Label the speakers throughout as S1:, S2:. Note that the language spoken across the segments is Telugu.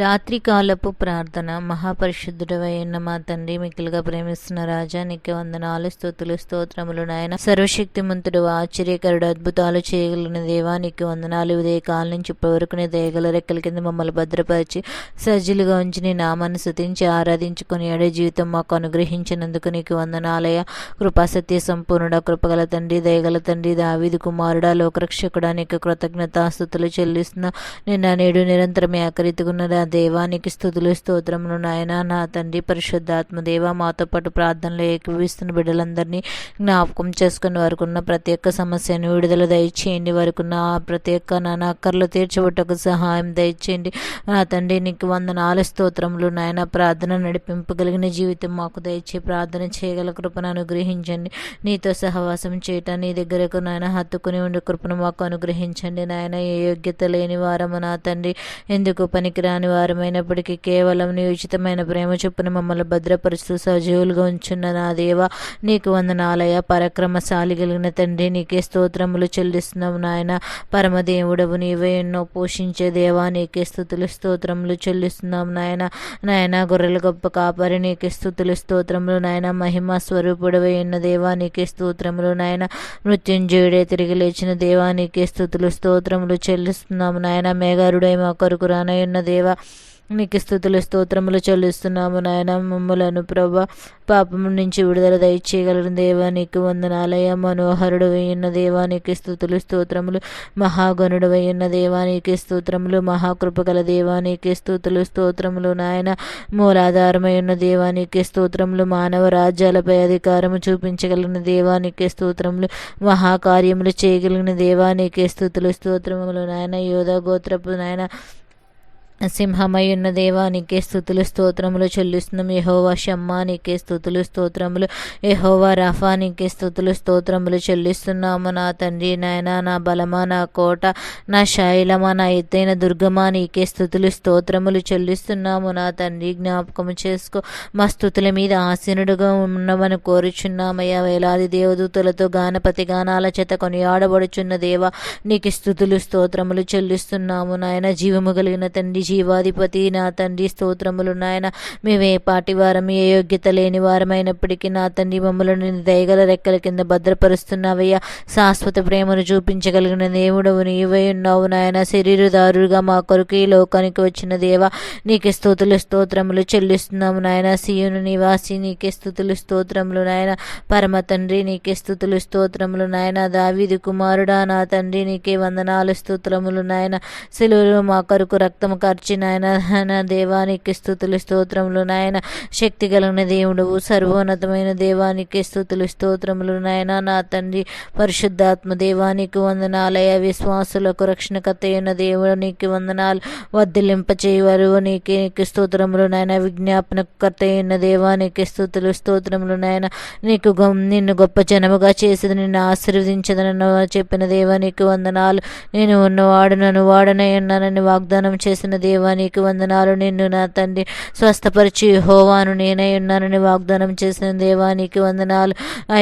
S1: రాత్రికాలపు ప్రార్థన. మహాపరిశుద్ధుడవైన మా తండ్రి మిక్కిలుగా ప్రేమిస్తున్న రాజా నీకు వందనాలు స్థుతులు స్తోత్రములు నాయన. సర్వశక్తిమంతుడు ఆశ్చర్యకరుడు అద్భుతాలు చేయగలిగిన దేవా నీకు వందనాలు. ఉదయ కాలం నుంచి ఇప్పటివరకు నీ దయగల రెక్కల కింద మమ్మల్ని భద్రపరిచి సజ్జులుగా ఉంచి నీ నామాన్ని స్థుతించి ఆరాధించుకొని ఏడే జీవితం మాకు అనుగ్రహించినందుకు నీకు వందనాలయ కృపాసత్య సంపూర్ణుడ కృపగల తండ్రి దయగల తండ్రి దావిది కుమారుడా లోకరక్షకుడా నీకు కృతజ్ఞతాస్థుతులు చెల్లిస్తున్న. నిన్న నేడు నిరంతరం ఏకరీతిగున్న దేవానికి స్థుతులు స్తోత్రమును నాయన. నా తండ్రి పరిశుద్ధాత్మ దేవ మాతో పాటు ప్రార్థనలో ఏకీవిస్తున్న బిడ్డలందరినీ జ్ఞాపకం చేసుకుని వారికి ఉన్న ప్రతి ఒక్క సమస్యను విడుదల దయచేయండి. వారికున్న ప్రతి ఒక్క నాన్న అక్కర్లు తీర్చబట్టకు సహాయం దయచేయండి. నా తండ్రి నీకు వంద నాలుగు స్తోత్రములు నాయన. ప్రార్థన నడిపింపగలిగిన జీవితం మాకు దయచే ప్రార్థన చేయగల కృపను అనుగ్రహించండి. నీతో సహవాసం చేయటం నీ దగ్గరకు నాయన హత్తుకుని ఉండే కృపను మాకు అనుగ్రహించండి. నాయన ఏ యోగ్యత లేని వారము నా తండ్రి. ఎందుకు పనికిరాని వారమైనప్పటికీ కేవలం నీ ఉచితమైన ప్రేమ చొప్పున మమ్మల్ని భద్రపరుస్తూ సజీవులుగా ఉంచున్న నా దేవ నీకు వందనాలయ పరక్రమశాలి కలిగిన తండ్రి నీకే స్తోత్రములు చెల్లిస్తున్నాం నాయన. పరమదేవుడవు నీవే ఎన్నో పోషించే దేవా నీకే స్థుతులు స్తోత్రములు చెల్లిస్తున్నాం నాయన. నాయన గొర్రెల గొప్ప కాపరి నీకే స్థుతులు స్తోత్రములు నాయన. మహిమ స్వరూపుడవై ఉన్న దేవా నీకే స్తోత్రములు నాయన. మృత్యుంజయుడే తిరిగి లేచిన దేవా నీకే స్థుతులు స్తోత్రములు చెల్లిస్తున్నాము నాయన. మేఘారుడై మా కొరకు రానయ్యున్న దేవా నీకు స్థుతులు స్తోత్రములు చెల్లిస్తున్నాము నాయన. మమ్మలను ప్రభ పాపము నుంచి విడుదల దయచేయగలను దేవా నీకు వందనాలయ మనోహరుడు వేయున్న దేవానికి స్థుతులు స్తోత్రములు. మహాగణుడు వేయున్న దేవానికి స్తోత్రములు. మహాకృపగల దేవానికి స్థుతులు స్తోత్రములు నాయన. మూలాధారమై ఉన్న దేవానికి స్తోత్రములు. మానవ రాజ్యాలపై అధికారము చూపించగలిగిన దేవానికి స్తోత్రములు. మహాకార్యములు చేయగలిగిన దేవానికి స్థుతులు స్తోత్రములు నాయన. యోధ గోత్రపు నాయన సింహమై దేవా నీకే స్థుతులు స్తోత్రములు చెల్లిస్తున్నాం. యహోవా షమ్మా నీకే స్థుతులు స్తోత్రములు. యహోవా రఫా నీకే స్థుతులు స్తోత్రములు చెల్లిస్తున్నాము. నా తండ్రి నాయన నా బలమా నా కోట నా శైలమా నా ఎత్తైన దుర్గమా నీకే స్థుతులు స్తోత్రములు చెల్లిస్తున్నాము. నా తండ్రి జ్ఞాపకం చేసుకో. మా స్థుతుల మీద ఆసీనుడుగా ఉన్నమని కోరుచున్నామయ్యా. వేలాది దేవదూతలతో గానపతి గానాల చేత కొనియాడబడుచున్న దేవా నీకు స్థుతులు స్తోత్రములు చెల్లిస్తున్నాము. నాయన జీవము కలిగిన తండ్రి జీవాధిపతి నా తండ్రి స్తోత్రములు నాయన. మేమే పాటి వారం ఏ యోగ్యత లేని వారమైనప్పటికీ నా తండ్రి మమ్మల్ని దయగల రెక్కల కింద భద్రపరుస్తున్నావయ్యా. శాశ్వత ప్రేమను చూపించగలిగిన దేవుడవు నీవై ఉన్నావు నాయన. శరీరదారుగా మా కొరకు ఈ లోకానికి వచ్చిన దేవ నీకే స్థుతులు స్తోత్రములు చెల్లిస్తున్నాము నాయన. సీయును నివాసి నీకే స్థుతులు స్తోత్రములు నాయన. పరమ తండ్రి నీకే స్థుతులు స్తోత్రములు నాయన. దావీది కుమారుడా నా తండ్రి నీకే వందనాలు స్తోత్రములు నాయన. సెలువులు మా కొరకు రక్తము మార్చి నాయన నా దేవానికి స్థుతులు స్తోత్రములు నాయన శక్తి కలిగిన దేవుడు సర్వోన్నతమైన దేవానికి స్థుతులు స్తోత్రములు నాయన నా తండ్రి పరిశుద్ధాత్మ దేవానికి వందనాలయ విశ్వాసులకు రక్షణకత అయిన దేవుడు నీకు వందనాలు వర్ధిలింపచేయవారు చేయవారు నీకు స్తోత్రములు నాయన విజ్ఞాపనకర్త అయిన దేవానికి స్థుతులు స్తోత్రములు నాయన నీకు గొం- నిన్ను గొప్ప జనముగా చేసేది నిన్ను ఆశీర్వదించదనని చెప్పిన దేవానికి వందనాలు నేను ఉన్నవాడు నన్ను వాడనై ఉన్నానని వాగ్దానం చేసిన దేవా నీకు వందనాలు. నిన్ను నా తండ్రి స్వస్థపరిచి హోవాను నేనై ఉన్నానని వాగ్దానం చేసిన దేవా నీకు వందనాలు.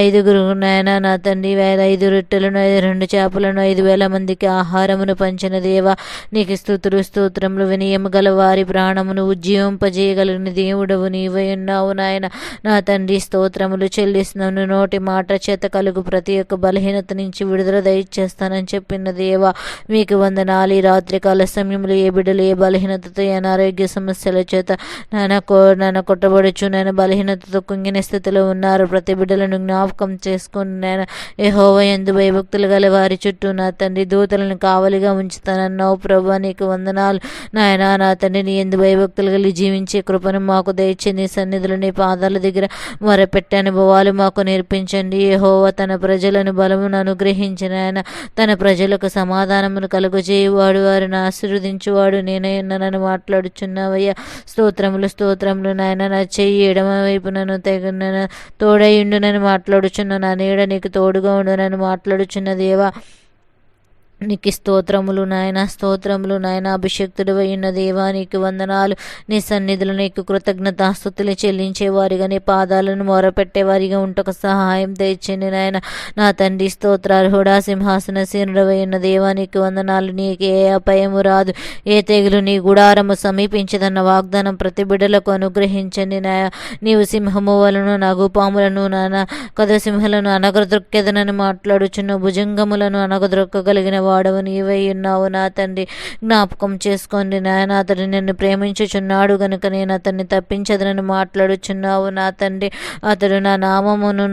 S1: ఐదుగురు నాయన నా తండ్రి వేల ఐదు రొట్టెలను ఐదు రెండు చేపలను ఐదు వేల మందికి ఆహారమును పంచిన దేవా నీకు స్థుతులు స్తోత్రములు వినయము గల వారి ప్రాణమును ఉజ్జీవింపజేయగలిగిన దేవుడవు నీవై ఉన్నావు నాయన. నా తండ్రి స్తోత్రములు చెల్లిస్తున్నాను నోటి మాట చేత కలుగు ప్రతి ఒక్క బలహీనత నుంచి విడుదల దయచేస్తానని చెప్పిన దేవా మీకు వందనాలు. ఈ రాత్రికాల సమయంలో ఏ బిడ్డలు ఏ బలహీనతతో అనారోగ్య సమస్యల చేత నాన్న కో నాన్న కొట్టబడుచు నాయన బలహీనతతో కుంగిన స్థితిలో ఉన్నారు. ప్రతి బిడ్డలను జ్ఞాపకం చేసుకుని నాయన ఏ హోవ ఎందు భయభక్తులు గల వారి చుట్టూ నా తండ్రి దూతలను కావలిగా ఉంచుతానన్నావు ప్రభా. నీకు వందనాలు నాయన. నా తండ్రి నీ ఎందు భయభక్తులు కలిగి జీవించే కృపను మాకు దయచే నీ సన్నిధులు నీ పాదాల దగ్గర మొరపెట్టే అనుభవాలు మాకు నేర్పించండి. ఏ హోవ తన ప్రజలను బలమును అనుగ్రహించిన ఆయన తన ప్రజలకు సమాధానమును కలుగజేయువాడు. వారిని ఆశీర్వదించువాడు. నేనే నన్ను మాట్లాడుచున్నావయ్యా. స్తోత్రములు స్తోత్రములు నాయన నా చెయ్యి ఎడమ వైపు నన్ను తెగ తోడై నన్ను మాట్లాడుచున్న నా నీడ నీకు తోడుగా ఉండు నన్ను మాట్లాడుచున్న దేవా. నీకు స్తోత్రములు నాయన స్తోత్రములు నాయన. అభిషక్తుడు అయిన దేవా నీకు వందనాలు. నీ సన్నిధులు నీకు కృతజ్ఞతాస్తుతులు చెల్లించేవారిగా నీ పాదాలను మొరపెట్టేవారిగా ఉంటకు సహాయం తెచ్చింది నాయన. నా తండ్రి స్తోత్రార్హుడా సింహాసన అయిన దేవా నీకు వందనాలు. నీకు ఏ అపాయము రాదు. ఏ తెగులు నీ గుడారము సమీపించదన్న వాగ్దానం ప్రతి బిడ్డలకు అనుగ్రహించండి నాయ నీవు సింహము వలను నగుపాములను నాన కథ సింహలను అనగదొక్కెదనని మాట్లాడుచున్న భుజంగములను అనగదొక్కగలిగిన వాడవు నీవై ఉన్నావు నా తండ్రి. జ్ఞాపకం చేసుకోండి నాయన అతడు నిన్ను ప్రేమించుచున్నాడు గనుక నేను అతన్ని తప్పించదనని మాట్లాడుచున్నావు నా తండ్రి. అతడు నా నామమును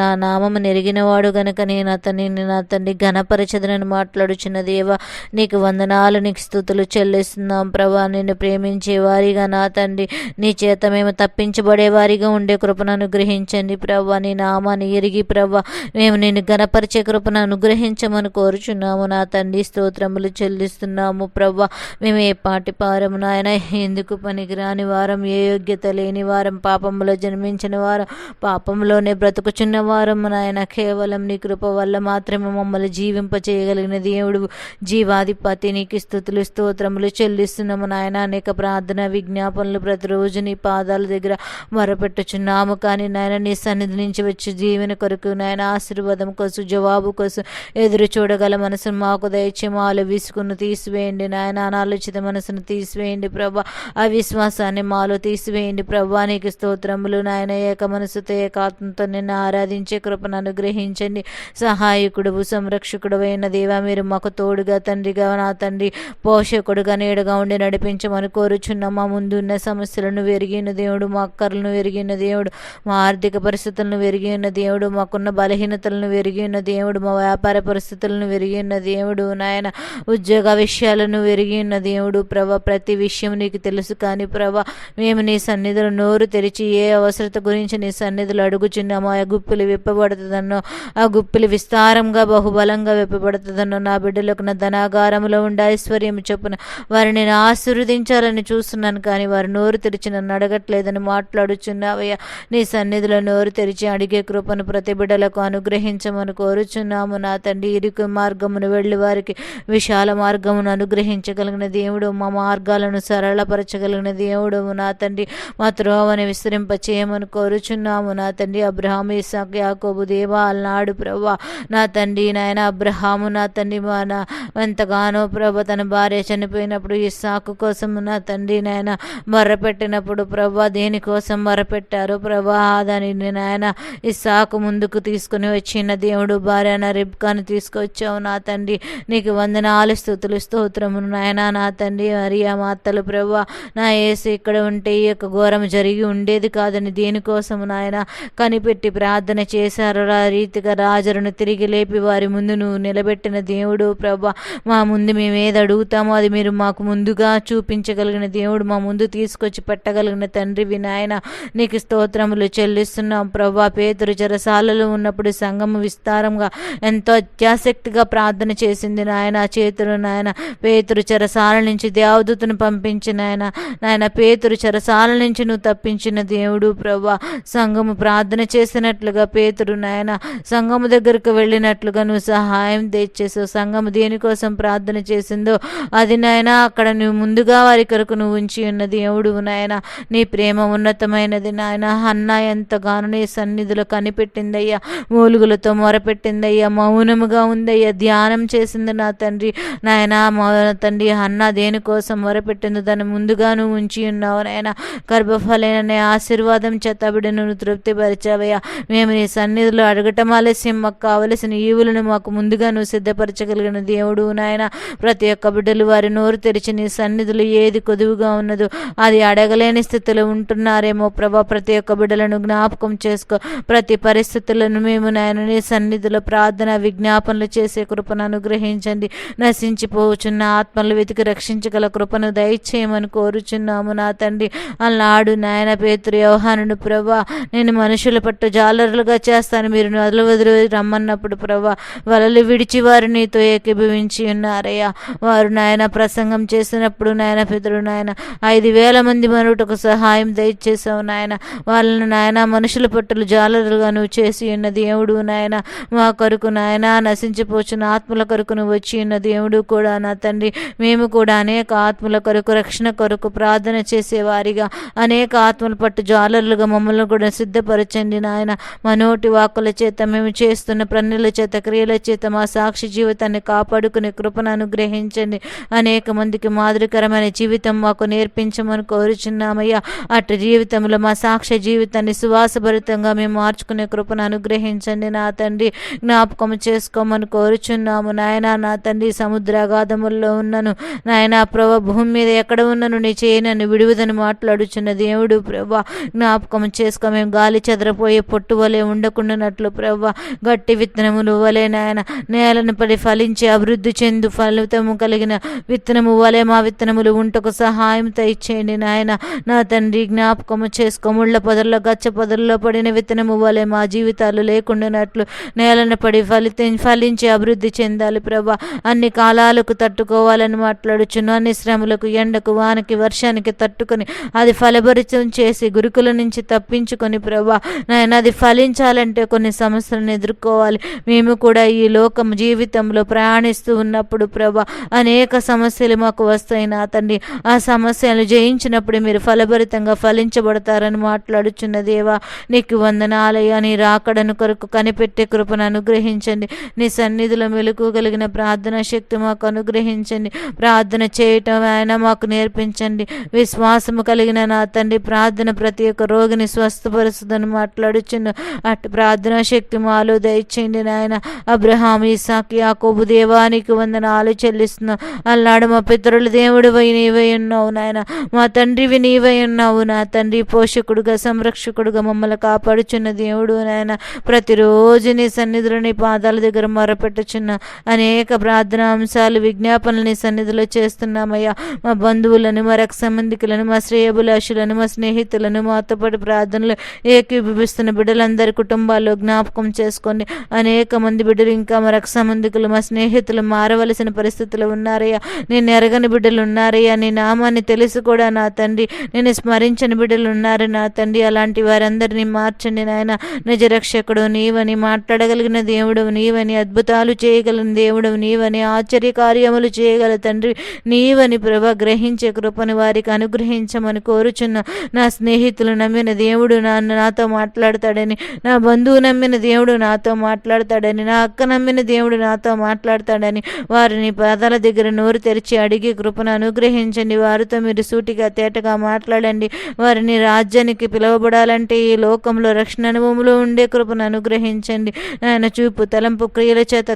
S1: నా నామము నెరిగినవాడు గనుక నేను అతన్ని నా తండ్రి ఘనపరచదనని మాట్లాడుచున్న దేవ నీకు వందనాలు నీకు స్థుతులు చెల్లిస్తున్నాం ప్రభా. నిన్ను ప్రేమించే వారిగా నా తండ్రి. నీ చేత మేము తప్పించబడే వారిగా ఉండే కృపను అనుగ్రహించండి ప్రభా. నీ నామాన్ని ఎరిగి ప్రభా మేము నిన్ను గణపరిచే కృపను అనుగ్రహించమని కోరుచున్నాము నా తండ్రి స్తోత్రములు చెల్లిస్తున్నాము ప్రభా. మేము ఏ పాటి పారము నాయన? ఎందుకు పనికిరాని వారం? ఏ యోగ్యత లేని వారం? పాపంలో జన్మించిన వారం? పాపంలోనే బ్రతుకుచున్న వారం నాయన. కేవలం నీ కృప వల్ల మాత్రమే మమ్మల్ని జీవింప చేయగలిగిన దేవుడు. జీవాధిపతి నీకు స్థుతులు స్తోత్రములు చెల్లిస్తున్నాము నాయన. అనేక ప్రార్థన విజ్ఞాపనలు ప్రతిరోజు నీ పాదాల దగ్గర మొరపెట్టుచున్నాము. కానీ నాయన నీ సన్నిధి నుంచి వచ్చి జీవన కొరకు నాయన ఆశీర్వాదం కోసం జవాబు కోసం ఎదురు చూడగల మనసును మాకు దయచేమో ఆలు విసుకును తీసివేయండి నాయన అనాలోచిత మనసును తీసివేయండి ప్రభా. అవిశ్వాసాన్ని మాలో తీసివేయండి ప్రభా. నీకు స్తోత్రములు నాయన ఏక మనసుతో ఏకాత్మతో నిన్ను ఆరాధించే కృపను అనుగ్రహించండి. సహాయకుడు సంరక్షకుడు అయిన దేవా మీరు మాకు తోడుగా తండ్రిగా నా తండ్రి పోషకుడుగా నీడగా ఉండి నడిపించమని కోరుచున్న. మా ముందున్న సమస్యలను వెరిగిన దేవుడు మా అక్కర్లను వెరిగిన దేవుడు మా ఆర్థిక పరిస్థితులను వెరిగిన దేవుడు మాకున్న బలహీనతలను వెరిగిన దేవుడు మా వ్యాపార పరిస్థితులను వెరిగిన దేవుడు దేవుడు నాయన ఉద్యోగ విషయాలను వెరిగిన దేవుడు ప్రభ ప్రతి విషయం నీకు తెలుసు కానీ ప్రభ మేము నీ సన్నిధులు నోరు తెరిచి ఏ అవసరత గురించి నీ సన్నిధులు అడుగుచున్నామో ఆ గుప్పులు విప్పబడుతుందన్నో ఆ గుప్పిలు విస్తారంగా బహుబలంగా విప్పబడుతుందన్నో నా బిడ్డలకు నా ధనాగారంలో ఉండే ఐశ్వర్యం చొప్పున వారిని నేను ఆశీర్వదించాలని చూస్తున్నాను కానీ వారు నోరు తెరిచి నన్ను అడగట్లేదని మాట్లాడుచున్నావయ్యా. నీ సన్నిధిలో నోరు తెరిచి అడిగే కృపను ప్రతి బిడ్డలకు అనుగ్రహించమని కోరుచున్నాము. నా తండ్రి ఇరుకు మార్గమును వెళ్ళి వారికి విశాల మార్గమును అనుగ్రహించగలిగిన దేవుడు మా మార్గాలను సరళపరచగలిగిన దేవుడు నా తండ్రి. మా త్రోవని విస్తరింప చేయమని కోరుచున్నాము. నా తండ్రి అబ్రహాం ఇసాక్ యాకోబు దేవా అలనాడు ప్రభా. నా తండ్రి నాయన అబ్రహాము నా తండ్రి మా నా ఎంతగానో ప్రభ. తన భార్య చనిపోయినప్పుడు ఇస్సాకు కోసం నా తండ్రి నాయన మొర్రపెట్టినప్పుడు ప్రభా దేనికోసం మొర్రపెట్టారు ప్రభా దానిని నాయన ఇస్సాకు ముందుకు తీసుకుని వచ్చిన దేవుడు భార్య నా రిబ్కాను తీసుకొచ్చావు నా తండ్రి. నీకు వందనాలు స్థుతులు స్తోత్రమును నాయన. నా తండ్రి మరియా మాతలు ప్రభా నా ఏసు ఇక్కడ ఉంటే ఈ యొక్క ఘోరం జరిగి ఉండేది కాదని దేనికోసము నాయన కనిపెట్టి ప్రార్థన చేశారు. ఆ రీతిగా రాజరును తిరిగి లేపి వారి ముందు నువ్వు నిలబెట్టిన దేవుడు ప్రభా మా ముందు మేము ఏది అడుగుతామో అది మీరు మాకు ముందుగా చూపించగలిగిన దేవుడు మా ముందు తీసుకొచ్చి పెట్టగలిగిన తండ్రి వినాయన నీకు స్తోత్రములు చెల్లిస్తున్నాం ప్రభా పేతురు చెరసాలలో ఉన్నప్పుడు సంఘము విస్తారంగా ఎంతో అత్యాసక్తిగా ప్రార్థన చేసింది నాయన చేతులు నాయన పేతురు చెరసాల నుంచి దేవదూతను పంపించిన ఆయన నాయన పేతురు చెరసాల నుంచి నువ్వు తప్పించిన దేవుడు ప్రభా సంఘము ప్రార్థన చేసినట్లుగా పేతురు నాయన సంఘము దగ్గరకు వెళ్ళినట్లుగా నువ్వు సహాయం తెచ్చేసావు. సంఘము దేనికోసం ప్రార్థన చేసిందో అది నాయన అక్కడ నువ్వు ముందుగా వారి కొరకు నువ్వు ఉంచి ఉన్న దేవుడు నాయన. నీ ప్రేమ ఉన్నతమైనది నాయన. అన్న ఎంతగానో నీ సన్నిధిలో కనిపెట్టిందయ్యా. మూలుగులతో మొరపెట్టిందయ్యా. మౌనముగా ఉందయ్యా. ధ్యానం చేసింది నా తండ్రి. నాయన మా తండ్రి అన్న దేనికోసం మొరపెట్టింది దాన్ని ముందుగా నువ్వు ఉంచి ఉన్నావు నాయన. గర్భఫలైన ఆశీర్వాదం చేత బిడ్డను తృప్తిపరిచావయ్యా. మేము నీ సన్నిధిలో అడగటం ఆలస్యం మాకు కావలసిన ఈవులను మాకు ముందుగా నువ్వు సిద్ధపరచగలిగిన దేవుడు నాయన. ప్రతి ఒక్క బిడ్డలు వారి నోరు తెరిచి నీ సన్నిధులు ఏది కొదువుగా ఉన్నదో అది అడగలేని స్థితిలో ఉంటున్నారేమో ప్రభా. ప్రతి ఒక్క బిడ్డలను జ్ఞాపకం చేసుకో. ప్రతి పరిస్థితులను మేము నాయన నీ సన్నిధిలో ప్రార్థన విజ్ఞాపనలు చేసే కృపను అనుగ్రహించండి. నశించిపోవచ్చున్న ఆత్మలు వెతికి రక్షించగల కృపను దయచేయమని కోరుచున్నాము నా తండ్రి. అల్లాడు నాయన పేతురు వ్యవహానుడు ప్రభా నేను మనుషుల పట్టు జాలరులుగా చేస్తాను. మీరు నదులు వదిలి రమ్మన్నప్పుడు ప్రభా వలలు విడిచి వారు నీతో ఏకీభవించి ఉన్నారయ్యా. వారు నాయన ప్రసంగం చేసినప్పుడు నాయన పితరు నాయన ఐదు వేల మంది మనుటకు సహాయం దయచేసావు నాయన. వాళ్ళను నాయన మనుషుల పట్టులు జాలరులుగా నువ్వు చేసి ఉన్న దేవుడు నాయన. మా కొరకు నాయన నశించిపోచిన ఆత్మలకు కొరకును వచ్చి ఉన్న దేవుడు కూడా నా తండ్రి. మేము కూడా అనేక ఆత్మల కొరకు రక్షణ కొరకు ప్రార్థన చేసేవారిగా అనేక ఆత్మల పట్టు జాలర్లుగా మమ్మల్ని కూడా సిద్ధపరచండి నాయన. మా నోటి వాక్కుల చేత మేము చేస్తున్న ప్రణుల చేత క్రియల చేత మా సాక్షి జీవితాన్ని కాపాడుకునే కృపను అనుగ్రహించండి. అనేక మందికి మాదిరికరమైన జీవితం మాకు నేర్పించమని కోరుచున్నామయ్యా. అటు జీవితంలో మా సాక్ష్య జీవితాన్ని సువాసభరితంగా మేము మార్చుకునే కృపను అనుగ్రహించండి నా తండ్రి. జ్ఞాపకం చేసుకోమని కోరుచున్నాము నాయన నా తండ్రి సముద్ర అగాధముల్లో ఉన్నను. నాయన ప్రభ భూమి మీద ఎక్కడ ఉన్నను? నీ చేయనని విడువదని మాట్లాడుచున్న దేవుడు ప్రభా జ్ఞాపకం చేసుకో. మేము గాలి చెదరపోయే పొట్టు వలె ఉండకుండానట్లు ప్రభా గట్టి విత్తనములు వలె నాయన నేలను పడి ఫలించి అభివృద్ధి చెందు ఫలితము కలిగిన విత్తనము వలె మా విత్తనములు ఉంటకు సహాయంతో ఇచ్చేయండి నాయన. నా తండ్రి జ్ఞాపకము చేసుకో. ముళ్ళ పొదల్లో గచ్చ పొదల్లో పడిన విత్తనము వలె మా జీవితాలు లేకుండానట్లు నేలను పడి ఫలిత ఫలించి అభివృద్ధి చెందాలి. ప్రభా. అన్ని కాలాలకు తట్టుకోవాలని మాట్లాడుచున్నాను అన్ని శ్రమలకు ఎండకు వానకి వర్షానికి తట్టుకొని అది ఫలభరితం చేసి గురుకుల నుంచి తప్పించుకొని ప్రభా. నాయన అది ఫలించాలంటే కొన్ని సమస్యలను ఎదుర్కోవాలి. మేము కూడా ఈ లోకం జీవితంలో ప్రయాణిస్తూ ఉన్నప్పుడు ప్రభా అనేక సమస్యలు మాకు వస్తాయి నా తండ్రి. ఆ సమస్యలు జయించినప్పుడు మీరు ఫలభరితంగా ఫలించబడతారని మాట్లాడుచున్న దేవా నీకు వందనాలయ్యా. నీ రాకడను కొరకు కనిపెట్టే కృపను అనుగ్రహించండి. నీ సన్నిధిలో మెలుకోగలిగిన ప్రార్థన శక్తి మాకు అనుగ్రహించండి. ప్రార్థన చేయటం ఆయన మాకు నేర్పించండి. విశ్వాసము కలిగిన నా తండ్రి ప్రార్థన ప్రతి ఒక్క రోగిని స్వస్థపరుస్తుందని మాట్లాడుచున్న అటు ప్రార్థన శక్తి మాలో దయచేయండి నాయన. అబ్రహాం ఇసాకి యాకోబు దేవానికి వందనాలు చెల్లిస్తున్నాం. అల్లాడు మా పితరుల దేవుడు నీవై ఉన్నావు నాయన. మా తండ్రివి నీవై ఉన్నావు నా తండ్రి. పోషకుడుగా సంరక్షకుడుగా మమ్మల్ని కాపాడుచున్న దేవుడు నాయన. ప్రతిరోజు నీ సన్నిధులు నీ పాదాల దగ్గర మొరపెట్టుచున్న అనేక ప్రార్థనా అంశాలు సన్నిధిలో చేస్తున్నామయ్యా. మా బంధువులను మా రక్ష సంబంధికులను మా శ్రేయభిలాషులను మా స్నేహితులను మాతో పాటు ప్రార్థనలు ఏకీభవిస్తున్న బిడ్డలందరి కుటుంబాల్లో జ్ఞాపకం చేసుకోండి. అనేక మంది బిడ్డలు ఇంకా మా రక్ష సంబంధికులు మా స్నేహితులు మారవలసిన పరిస్థితులు ఉన్నారయ్యా. నేను ఎరగని బిడ్డలు ఉన్నారయ్యా. నీ నామాన్ని తెలుసు కూడా నా తండ్రి. నేను స్మరించని బిడ్డలు ఉన్నారు నా తండ్రి. అలాంటి వారందరినీ మార్చండి నాయన. నిజరక్షకుడు నీవని మాట్లాడగలిగిన దేవుడు నీవని అద్భుతాలు చేయగలిగిన దేవుడు నీవని ఆశ్చర్య కార్యములు చేయగల తండ్రి. నీవని ప్రభ గ్రహించే కృపను వారికి అనుగ్రహించమని కోరుచున్న నా స్నేహితులు నమ్మిన దేవుడు నాన్న నాతో మాట్లాడతాడని నా బంధువు నమ్మిన దేవుడు నాతో మాట్లాడతాడని నా అక్క నమ్మిన దేవుడు నాతో మాట్లాడతాడని వారిని పాదాల దగ్గర నోరు తెరిచి అడిగి కృపను అనుగ్రహించండి. వారితో మీరు సూటిగా తేటగా మాట్లాడండి. వారిని రాజ్యానికి పిలువబడాలంటే ఈ లోకంలో రక్షణ అనుభవంలో ఉండే కృపను అనుగ్రహించండి. ఆయన చూపు తలంపు క్రియల చేత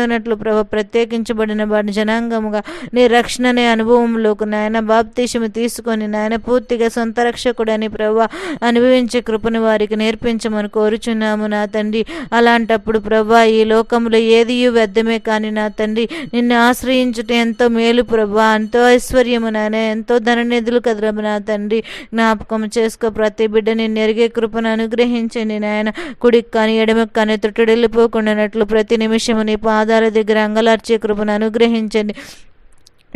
S1: కొట్టుబడకుండానట్లు ప్రభ ప్రత్యేకించబడిన వాడి జనాంగముగా నీ రక్షణ అనే అనుభవంలోకి నాయన బాప్తీషము తీసుకొని నాయన పూర్తిగా సొంత రక్షకుడని ప్రభా అనుభవించే కృపను వారికి నేర్పించమని కోరుచున్నాము నా తండ్రి. అలాంటప్పుడు ప్రభా ఈ లోకంలో ఏది వ్యర్థమే కానీ నా తండ్రి నిన్ను ఆశ్రయించుట ఎంతో మేలు ప్రభా ఎంతో ఐశ్వర్యము నాయన ఎంతో ధన నిధులు కదరము నా తండ్రి. జ్ఞాపకం చేసుకో ప్రతి బిడ్డ నిన్ను ఎరిగే కృపను అనుగ్రహించండి నాయన. కుడికి కానీ ఎడమకు కానీ తుట్టడిల్లిపోకుండానట్లు ప్రతి నిమిషము నీ పాద పాదాల దగ్గర అంగలార్చే కృపను అనుగ్రహించండి.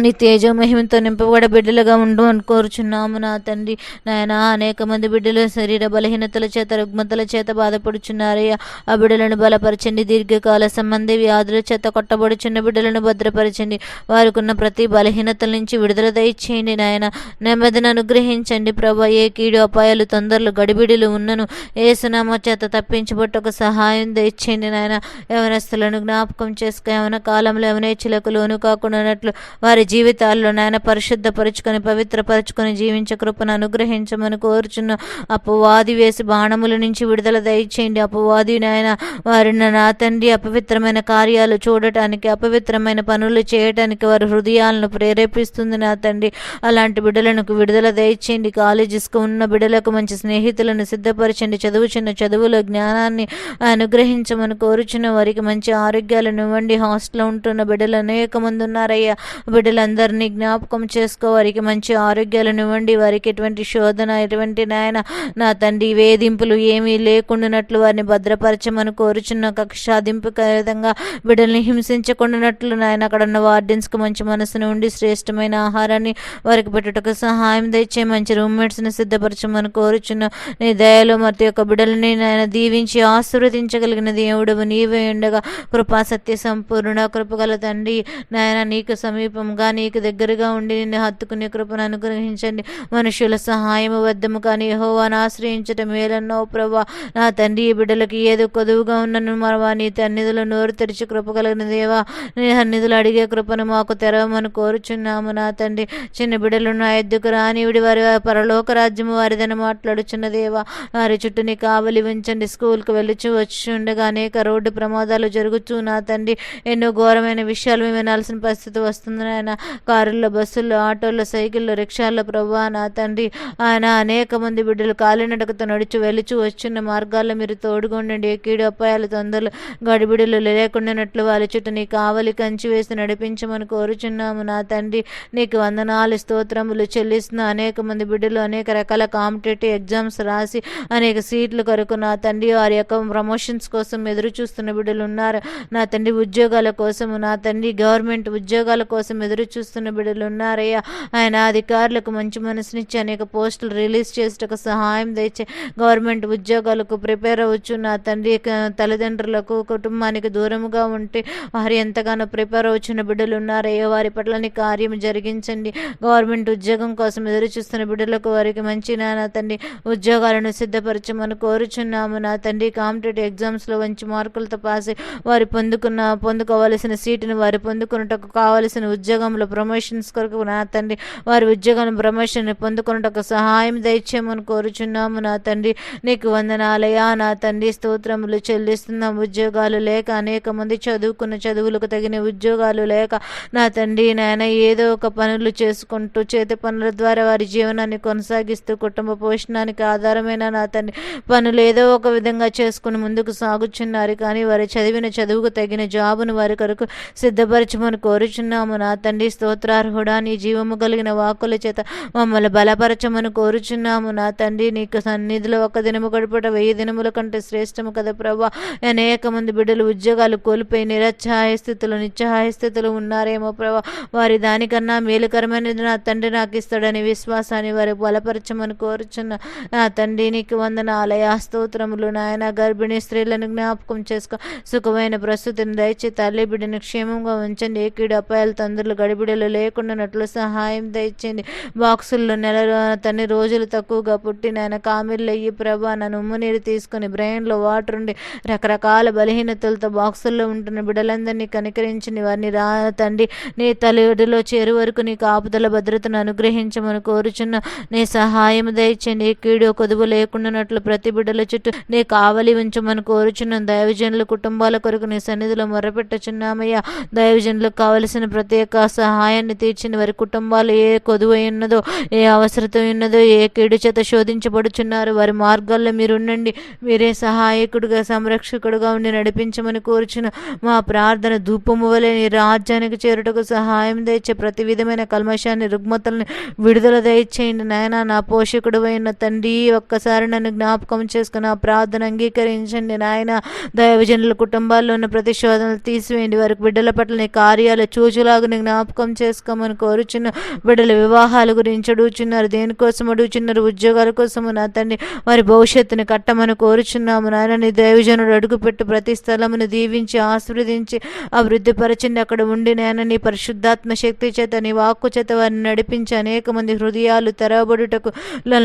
S1: నీ తేజ మహిమతో నింపబడ బిడ్డలుగా ఉండు అని కోరుచున్నాము నా తండ్రి. నాయన అనేక మంది బిడ్డలు శరీర బలహీనతల చేత రుగ్మతల చేత బాధపడుచున్నారయ్యా. ఆ బిడ్డలను బలపరచండి. దీర్ఘకాల సంబంధి వ్యాధుల చేత కొట్టబడుచున్న బిడ్డలను భద్రపరచండి. వారికున్న ప్రతి బలహీనతల నుంచి విడుదల దయచేయండి నాయన. నెమ్మదిని అనుగ్రహించండి ప్రభా. ఏ కీడు అపాయాలు తొందరలు గడిబిడిలు ఉన్నను ఏ సునామా చేత తప్పించబట్టకు సహాయం దయచేయండి నాయన. యవనస్తులను జ్ఞాపకం చేసుకు యవన కాలంలో యవనేచ్చులకు లోను కాకుండా వారి జీవితాల్లో నాయన పరిశుద్ధపరుచుకొని పవిత్రపరుచుకొని జీవించే కృపను అనుగ్రహించమని కోరుచున్న అపవాది వేసి బాణముల నుంచి విడుదల దయచేయండి. అపవాది నాయన వారిని నా తండ్రి అపవిత్రమైన కార్యాలు చూడటానికి అపవిత్రమైన పనులు చేయటానికి వారి హృదయాలను ప్రేరేపిస్తుంది నా తండ్రి. అలాంటి బిడ్డలకు విడుదల దయచేయండి. కాలేజెస్కు ఉన్న బిడ్డలకు మంచి స్నేహితులను సిద్ధపరచండి. చదువుచున్న చదువులో జ్ఞానాన్ని అనుగ్రహించమని కోరుచున్న వారికి మంచి ఆరోగ్యాలను ఇవ్వండి. హాస్టల్లో ఉంటున్న బిడ్డలు అనేక మంది ఉన్నారయ్యా బిడ్డలు బిడ్డలందరినీ జ్ఞాపకం చేసుకో. వారికి మంచి ఆరోగ్యాలను ఇవ్వండి. వారికి ఎటువంటి శోధన ఎటువంటి నాయన నా తండ్రి వేధింపులు ఏమీ లేకుండానట్లు వారిని భద్రపరచమని కోరుచున్న కక్షాదింపు విధంగా బిడ్డల్ని హింసించకుండానట్లు నాయన అక్కడ ఉన్న వార్డెన్స్కి మంచి మనసును ఉండి శ్రేష్టమైన ఆహారాన్ని వారికి పెట్టుటకు సహాయం తెచ్చే మంచి రూమ్మేట్స్ని సిద్ధపరచమని కోరుచున్న నీ దయలో ప్రతి యొక్క బిడ్డలని నాయన దీవించి ఆశీర్వదించగలిగిన దేవుడు నీవే ఉండగా. కృపా సత్య సంపూర్ణ కృపగల తండ్రి నాయన నీకు సమీపంగా నీకు దగ్గరగా ఉండి నిన్ను హత్తుకునే కృపను అనుగ్రహించండి. మనుషుల సహాయము వద్దము కానీ యహోవాను ఆశ్రయించటం మేలన్నో ప్రభా. నా తండ్రి ఈ బిడ్డలకి ఏదో కొదువుగా ఉన్నను మరవా. నీ తన్నిధులు నోరు తెరిచి కృప కలిగిన దేవా నీ సన్నిధులు అడిగే కృపను మాకు తెరవమని కోరుచున్నాము నా తండ్రి. చిన్న బిడ్డలు నా ఎద్దుకు రానివిడి వారి పరలోక రాజ్యము వారిదని మాట్లాడుచున్న దేవా వారి చుట్టూ నీ కావలి ఉంచండి. స్కూల్కి వెళ్ళుచు వచ్చి ఉండగా అనేక రోడ్డు ప్రమాదాలు జరుగుతూ నా తండ్రి. ఎన్నో ఘోరమైన విషయాలు మేము వినాల్సిన పరిస్థితి వస్తుంది నాయన. కారుల్లో బస్సుల్లో ఆటోల్లో సైకిల్లో రిక్షాల్లో ప్రభా నా తండ్రి ఆయన అనేక మంది బిడ్డలు కాలినడకతో నడుచు వెలుచు వచ్చిన మార్గాల్లో మీరు తోడుగుండండి. ఏ కీడు అపాయాలు తొందరలు గడిబిడులు లేకుండానట్లు వాళ్ళ చుట్టూ నీ కావలి కంచి వేసి నడిపించమని కోరుచున్నాము. నా తండ్రి నీకు వందనాలు స్తోత్రములు చెల్లిస్తున్న అనేక మంది బిడ్డలు అనేక రకాల కాంపిటేటివ్ ఎగ్జామ్స్ రాసి అనేక సీట్లు కొరకు నా తండ్రి వారి యొక్క ప్రమోషన్స్ కోసం ఎదురు చూస్తున్న బిడ్డలు ఉన్నారు. నా తండ్రి ఉద్యోగాల కోసం నా తండ్రి గవర్నమెంట్ ఉద్యోగాల కోసం ఎదురు చూస్తున్న బిడ్డలు ఉన్నారయ్యా. ఆయన అధికారులకు మంచి మనసునిచ్చి అనేక పోస్టులు రిలీజ్ చేసేటకు సహాయం తెచ్చే గవర్నమెంట్ ఉద్యోగాలకు ప్రిపేర్ అవ్వచ్చు నా తండ్రి తల్లిదండ్రులకు కుటుంబానికి దూరముగా ఉంటే వారు ఎంతగానో ప్రిపేర్ అవుచున్న బిడ్డలు ఉన్నారయ్యా. వారి పట్ల నీ కార్యం జరిగించండి. గవర్నమెంట్ ఉద్యోగం కోసం ఎదురు చూస్తున్న బిడ్డలకు వారికి మంచి నా తండ్రి ఉద్యోగాలను సిద్ధపరచమని కోరుచున్నాము. నా తండ్రి కాంపిటేటివ్ ఎగ్జామ్స్లో మంచి మార్కులతో పాస్ అయి వారు పొందుకున్న పొందుకోవలసిన సీటును వారు పొందుకున్నటకు కావలసిన ఉద్యోగం ఉద్యోగంలో ప్రమోషన్స్ కొరకు నా తండ్రి వారి ఉద్యోగం ప్రమోషన్ పొందుకున్నటకు సహాయం దయచేయమని కోరుచున్నాము నా తండ్రి. నీకు వందనాలయా నా తండ్రి. స్తోత్రములు చెల్లిస్తున్నాం ఉద్యోగాలు లేక అనేక మంది చదువుకున్న చదువులకు తగిన ఉద్యోగాలు లేక నా తండ్రి నాయన ఏదో ఒక పనులు చేసుకుంటూ చేతి పనుల ద్వారా వారి జీవనాన్ని కొనసాగిస్తూ కుటుంబ పోషణానికి ఆధారమైన నా తండ్రి. పనులు ఏదో ఒక విధంగా చేసుకుని ముందుకు సాగుచున్నారు కానీ వారు చదివిన చదువుకు తగిన జాబును వారి కొరకు సిద్ధపరచమని కోరుచున్నాము నా తండ్రి. స్తోత్రార్హుడా నీ జీవము కలిగిన వాక్కుల చేత మమ్మల్ని బలపరచమని కోరుచున్నాము. నా తండ్రి నీకు సన్నిధిలో ఒక దినము గడుపుట వెయ్యి దినముల కంటే శ్రేష్టము కదా ప్రభా. అనేక మంది బిడ్డలు ఉద్యోగాలు కోల్పోయి నిరచ్ఛాయ స్థితిలో నిత్యహాయ స్థితిలో ఉన్నారేమో ప్రభా. వారి దానికన్నా మేలుకరమైనది నా తండ్రి నాకు ఇస్తాడని విశ్వాసాన్ని వారి బలపరచమని కోరుచున్న. నా తండ్రి నీకు వందన ఆలయ స్తోత్రములు. నాయన గర్భిణీ స్త్రీలను జ్ఞాపకం చేసుకో. సుఖమైన ప్రస్తుతిని దయచి తల్లి బిడ్డను క్షేమంగా ఉంచండి. ఏ కీడు అపాయాలు తొందరలు గడిబిడలు లేకుండానట్లు సహాయం దయచేయండి బాక్సుల్లో నెల తన్ని రోజులు తక్కువగా పుట్టి నాయన కామిర్లు అయ్యి ప్రభా నన్ను ఉమ్ము నీరు తీసుకుని బ్రెయిన్లో వాటర్ ఉండి రకరకాల బలహీనతలతో బాక్సుల్లో ఉంటున్న బిడ్డలందరినీ కనికరించండి వారిని రా తండ్రి నీ తల్లిలో చేరు వరకు నీ కాపుదల భద్రతను అనుగ్రహించమని కోరుచున్న నీ సహాయం దయచండి కీడు కొదువు లేకుండానట్లు ప్రతి బిడ్డల చుట్టూ నీ కావలి ఉంచమని కోరుచున్న దైవజనుల కుటుంబాల కొరకు నీ సన్నిధిలో మొరపెట్టుచున్నామయ్యా దైవజనులకు కావలసిన ప్రత్యేక సహాయాన్ని తీర్చిన వారి కుటుంబాలు ఏ కొదువు ఉన్నదో ఏ అవసరత ఉన్నదో ఏ కీడు చేత శోధించబడుచున్నారు వారి మార్గాల్లో మీరుండండి. మీరే సహాయకుడుగా సంరక్షకుడుగా ఉండి నడిపించమని కోరుచున్న మా ప్రార్థన ధూపము వలెని రాజ్యానికి చేరుటకు సహాయం దయచే ప్రతి విధమైన కల్మశాన్ని రుగ్మతల్ని విడుదల దయచేయండి. నాయన నా పోషకుడు అయిన తండ్రి ఒక్కసారి నన్ను జ్ఞాపకం చేసుకుని ఆ ప్రార్థన అంగీకరించండి. నాయన దైవజనుల కుటుంబాల్లో ఉన్న ప్రతి శోధనలు తీసివేయండి. వారికి బిడ్డల పట్ల నీ కార్యాలు చూచులాగని జ్ఞాపకం చేసుకోమని కోరుచున్న బిడ్డల వివాహాల గురించి అడుగుచున్నారు. దేనికోసం అడుగుచున్నారు? ఉద్యోగాల కోసము నా తండ్రి వారి భవిష్యత్తుని కట్టమని కోరుచున్నాము. నాయన నీ దైవజనుడు అడుగుపెట్టు ప్రతి స్థలమును దీవించి ఆశీర్వదించి అభివృద్ధిపరచండి. అక్కడ ఉండి నాయన నీ పరిశుద్ధాత్మ శక్తి చేత నీ వాక్కు చేత వారిని నడిపించి అనేక మంది హృదయాలు తెరవబడుటకు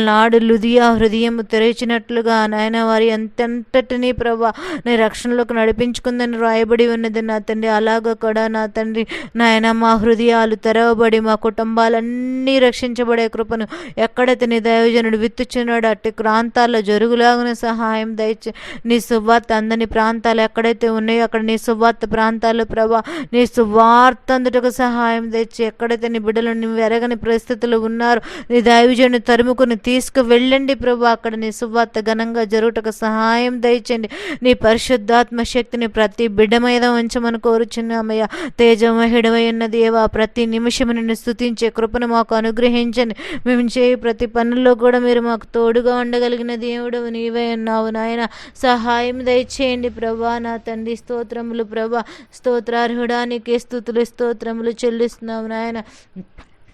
S1: నాడు లుదియా హృదయం తెరిచినట్లుగా నాయన వారి ఎంతెంతటిని ప్రభా నీ రక్షణలోకి నడిపించుకుందని రాయబడి ఉన్నది నా తండ్రి. అలాగ కూడా నా తండ్రి నాయన మా హృదయాలు తెరవబడి మా కుటుంబాలన్నీ రక్షించబడే కృపను ఎక్కడైతే నీ దైవజనుడు విత్తుచున్నాడు అట్టి ప్రాంతాల్లో జరుగులాగున సహాయం దయచే. నీ సువార్త అందని ప్రాంతాలు ఎక్కడైతే ఉన్నాయో అక్కడ నీ సువార్త ప్రాంతాల్లో ప్రభా నీ సువార్త అందుటకు సహాయం తెచ్చి ఎక్కడైతే నీ బిడ్డలు నువ్వు ఎరగని పరిస్థితులు ఉన్నారు నీ దైవజను తరుముకుని తీసుకువెళ్ళండి ప్రభు ప్రభా. అక్కడ నీ సువార్త ఘనంగా జరుగుటకు సహాయం దయచండి. నీ పరిశుద్ధాత్మ శక్తిని ప్రతి బిడ్డ మీద ఉంచమని కోరుచున్నామయ్యా. తేజమహిడమై ఉన్న దేవ దేవా ప్రతి నిమిషం నిన్ను స్థుతించే కృపను మాకు అనుగ్రహించండి. మేము చేయి ప్రతి పనుల్లో కూడా మీరు మాకు తోడుగా ఉండగలిగిన దేవుడు నీవే ఉన్నావు నాయన. సహాయం దయచేయండి ప్రభా నా తండ్రి స్తోత్రములు ప్రభా. స్తోత్రార్హుడానికి స్థుతులు స్తోత్రములు చెల్లిస్తున్నావు నాయన.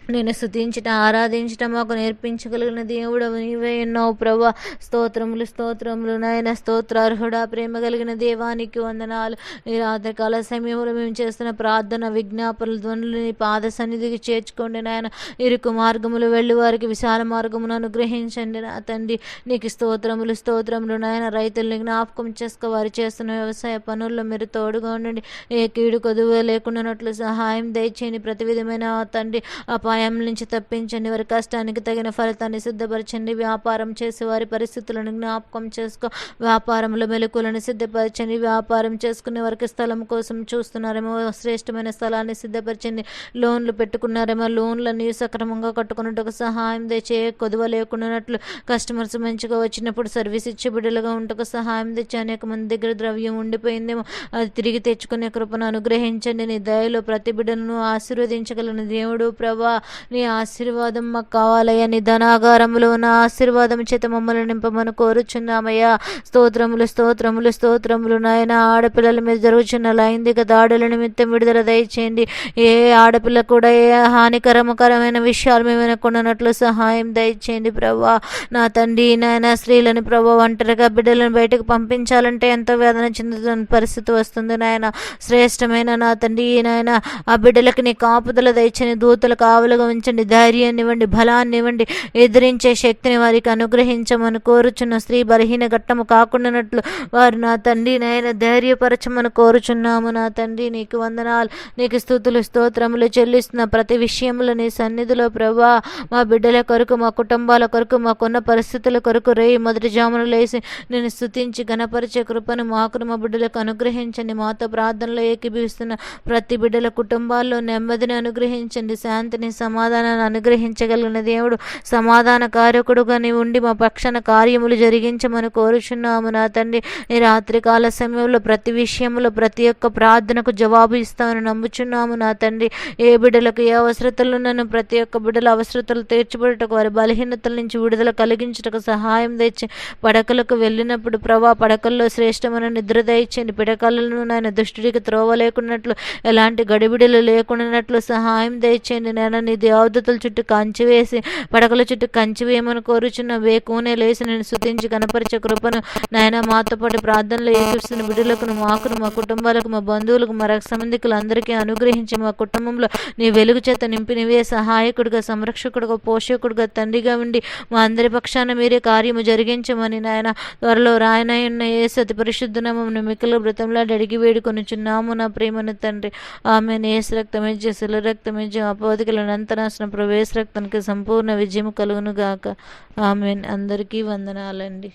S1: నేను స్థుతించటం ఆరాధించటం మాకు నేర్పించగలిగిన దేవుడు నీవే ఉన్నావు ప్రభా. స్తోత్రములు స్తోత్రములు నాయన స్తోత్రార్హుడా ప్రేమ కలిగిన దేవానికి వందనాలు. ఈ రాత్రికాల సమయంలో మేము చేస్తున్న ప్రార్థన విజ్ఞాపనలు ధ్వనులు నీ పాద సన్నిధికి చేర్చుకోండి నాయన. ఇరుకు మార్గములు వెళ్ళి వారికి విశాల మార్గమును అనుగ్రహించండి నా తండ్రి. నీకు స్తోత్రములు స్తోత్రములు నాయన. రైతుల్ని జ్ఞాపకం చేసుకో వారు చేస్తున్న వ్యవసాయ పనుల్లో మీరు తోడుగా ఉండండి. ఏ కీడు కొదువు లేకుండానట్లు సహాయం దయచేయండి. ప్రతి విధమైన తండ్రి అపాయం నుంచి తప్పించండి. వారి కష్టానికి తగిన ఫలితాన్ని సిద్ధపరచండి. వ్యాపారం చేసే వారి పరిస్థితులను జ్ఞాపకం చేసుకో. వ్యాపారంలో మెలకులను సిద్ధపరచండి. వ్యాపారం చేసుకునే వారికి స్థలం కోసం చూస్తున్నారేమో. శ్రేష్టమైన స్థలాన్ని సిద్ధపరచండి. లోన్లు పెట్టుకున్నారేమో. లోన్లన్నీ సక్రమంగా కట్టుకున్నట్టుకు సహాయం తెచ్చే కొదువ లేకుండానట్లు కస్టమర్స్ మంచిగా వచ్చినప్పుడు సర్వీస్ ఇచ్చే బిడ్డలుగా ఉంటకు సహాయం తెచ్చి అనేక మంది దగ్గర ద్రవ్యం ఉండిపోయిందేమో. అది తిరిగి తెచ్చుకునే కృపను అనుగ్రహించండి. నీ దయలో ప్రతి బిడ్డలను ఆశీర్వదించగలను. దేవుడు ప్రభా నీ ఆశీర్వాదం మాకు కావాలయ్యా. నీ ధనాగారములో ఉన్న ఆశీర్వాదం చేత మమ్మల్ని నింపమని కోరుచున్నామయ్యా. స్తోత్రములు స్తోత్రములు స్తోత్రములు నాయన. ఆడపిల్లల మీద జరుగుతున్న లైంగిక దాడుల నిమిత్తం విడుదల దయచేయండి. ఏ ఆడపిల్ల కూడా ఏ హానికరమకరమైన విషయాలు మేము వినకుండానట్లు సహాయం దయచేయండి ప్రభా నా తండ్రి నాయన స్త్రీలను ప్రభా ఒంటరిగా బిడ్డలను బయటకు పంపించాలంటే ఎంతో వేదన చెందుతున్న పరిస్థితి వస్తుంది నాయన. శ్రేష్టమైన నా తండ్రి నాయన ఆ బిడ్డలకు నీ కాపుదల దయచని కావాలి ఆవులుగా ఉంచండి ధైర్యాన్ని ఇవ్వండి బలాన్ని ఇవ్వండి. ఎదిరించే శక్తిని వారికి అనుగ్రహించమని కోరుచున్న స్త్రీ బలహీన ఘట్టము కాకుండానట్లు వారు నా తండ్రి నాయన ధైర్యపరచమని కోరుచున్నాము. నా తండ్రి నీకు వందనాలు నీకు స్థుతులు స్తోత్రములు చెల్లిస్తున్న ప్రతి విషయంలో నీ సన్నిధిలో ప్రభా. మా బిడ్డల కొరకు మా కుటుంబాల కొరకు మాకున్న పరిస్థితుల కొరకు రేయి మొదటి జామును లేసి నేను స్థుతించి గణపరిచే కృపను మాకును మా బిడ్డలకు అనుగ్రహించండి. మాతో ప్రార్థనలో ఏకీభవిస్తున్న ప్రతి బిడ్డల కుటుంబాల్లో నెమ్మదిని అనుగ్రహించండి శాంతిని సమాధానాన్ని అనుగ్రహించగలిగిన దేవుడు సమాధాన కారకుడుగా నీ ఉండి మా పక్షాన కార్యములు జరిగించమని కోరుచున్నాము నా తండ్రి. నీ రాత్రికాల సమయంలో ప్రతి విషయంలో ప్రతి ఒక్క ప్రార్థనకు జవాబు ఇస్తామని నమ్ముచున్నాము నా తండ్రి. ఏ బిడ్డలకు ఏ అవసరతలు నన్ను ప్రతి ఒక్క బిడ్డల అవసరతలు తీర్చబడటకు వారి బలహీనతల నుంచి విడుదల కలిగించటకు సహాయం తెచ్చి పడకలకు వెళ్ళినప్పుడు ప్రభా పడకల్లో శ్రేష్టమైన నిద్ర దయచేయండి పిడకలను నాయన దుష్టుడికి త్రోవ లేకున్నట్లు ఎలాంటి గడిబిడలు లేకుండానట్లు సహాయం దయచేయండి నేను నీ దేవదతుల చుట్టూ కంచి వేసి పడకల చుట్టూ కంచి వేయమని కోరుచున్న వేకునే లేచి నేను శుతించి కనపరిచే కృపను నాయన మాతో పాటు ప్రార్థనలో ఏకీస్తున్న బిడ్డలకు మాకును మా కుటుంబాలకు మా బంధువులకు మా రక్త సంబంధికులు అందరికీ అనుగ్రహించి మా కుటుంబంలో నీ వెలుగు చేత నింపి నీవే సహాయకుడిగా సంరక్షకుడిగా పోషకుడిగా తండ్రిగా ఉండి మా అందరి పక్షాన మీరే కార్యము జరిగించమని నాయన త్వరలో రాయనయున్న ఏ సతి పరిశుద్ధనామం నామమును మిక్కల మృతంలా అడిగి వేడుకొనుచున్నాము నా ప్రేమను తండ్రి. ఆమె నేస్ రక్తమిచ్చి శిల రక్తమిచ్చి అపోధికలను అనంతనాశన ప్రవేశ రక్తానికి సంపూర్ణ విజయం కలుగునుగాక. ఆమె అందరికీ వందనాలండి.